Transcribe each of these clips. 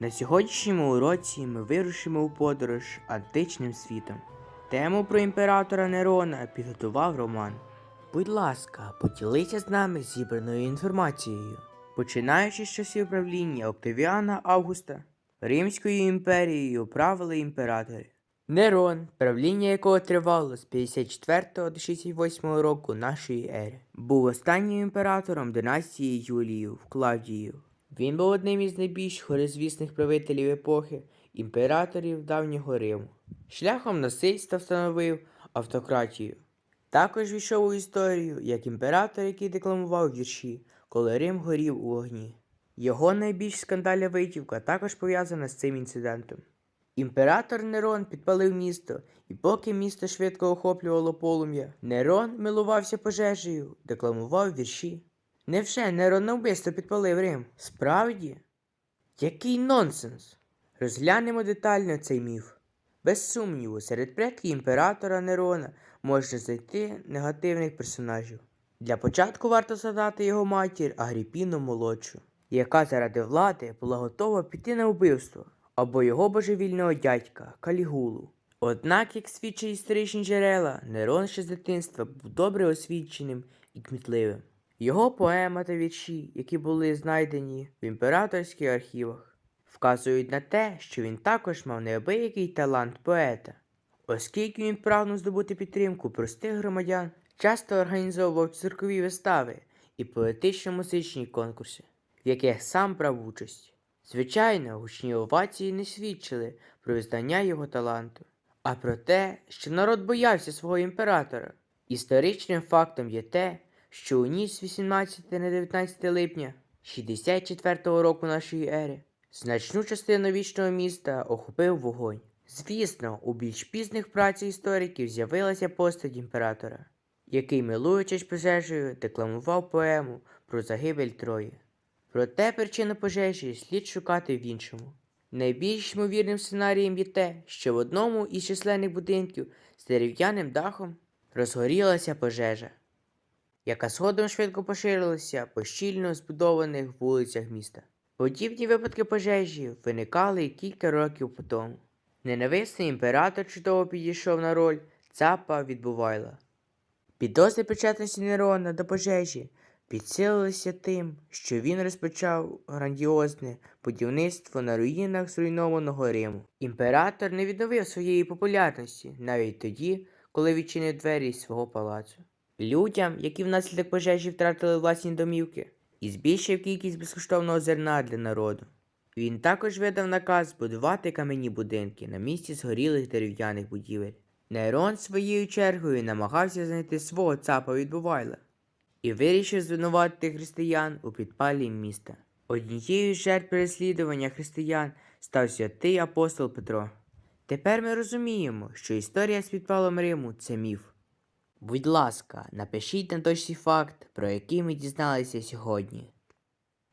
На сьогоднішньому уроці ми вирушимо у подорож античним світом. Тему про імператора Нерона підготував Роман. Будь ласка, поділися з нами зібраною інформацією. Починаючи з часів правління Октавіана Августа, Римською імперією правили імператори. Нерон, правління якого тривало з 54 до 68 року нашої ери, був останнім імператором династії Юліїв Клавдіїв. Він був одним із найбільш хоризвісних правителів епохи імператорів давнього Риму. Шляхом насильства встановив автократію. Також війшов у історію як імператор, який декламував вірші, коли Рим горів у вогні. Його найбільш скандальна витівка також пов'язана з цим інцидентом. Імператор Нерон підпалив місто, і поки місто швидко охоплювало полум'я, Нерон милувався пожежею, декламував вірші. Невже Нерон навмисно підпалив Рим? Справді? Який нонсенс! Розглянемо детально цей міф. Без сумніву, серед предків імператора Нерона можна знайти негативних персонажів. Для початку варто згадати його матір Агріпіну молодшу, яка заради влади була готова піти на вбивство, або його божевільного дядька Калігулу. Однак, як свідчать історичні джерела, Нерон ще з дитинства був добре освіченим і кмітливим. Його поема та вірші, які були знайдені в імператорських архівах, вказують на те, що він також мав неабиякий талант поета. Оскільки він прагнув здобути підтримку простих громадян, часто організовував циркові вистави і поетично-музичні конкурси, в яких сам брав участь. Звичайно, гучні овації не свідчили про визнання його таланту, а про те, що народ боявся свого імператора. Історичним фактом є те, що у ніч з 18 на 19 липня 64-го року нашої ери значну частину вічного міста охопив вогонь. Звісно, у більш пізних працях істориків з'явилася постать імператора, який, милуючись пожежею, декламував поему про загибель Трої. Проте причину пожежі слід шукати в іншому. Найбільш ймовірним сценарієм є те, що в одному із численних будинків з дерев'яним дахом розгорілася пожежа, яка згодом швидко поширилася по щільно збудованих вулицях міста. Подібні випадки пожежі виникали кілька років по тому. Ненависний імператор чудово підійшов на роль цапа відбувайла. Підозри причетності Нерона до пожежі підсилилися тим, що він розпочав грандіозне будівництво на руїнах зруйнованого Риму. Імператор не відновив своєї популярності навіть тоді, коли відчинив двері свого палацу. Людям, які внаслідок пожежі втратили власні домівки, і збільшив кількість безкоштовного зерна для народу. Він також видав наказ будувати кам'яні будинки на місці згорілих дерев'яних будівель. Нерон своєю чергою намагався знайти свого цапа відбувайла і вирішив звинуватити християн у підпалі міста. Однією з жертв переслідування християн став святий апостол Петро. Тепер ми розуміємо, що історія з підпалом Риму це міф. Будь ласка, напишіть на точці факт, про який ми дізналися сьогодні,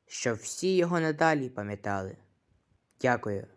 щоб всі його надалі пам'ятали. Дякую.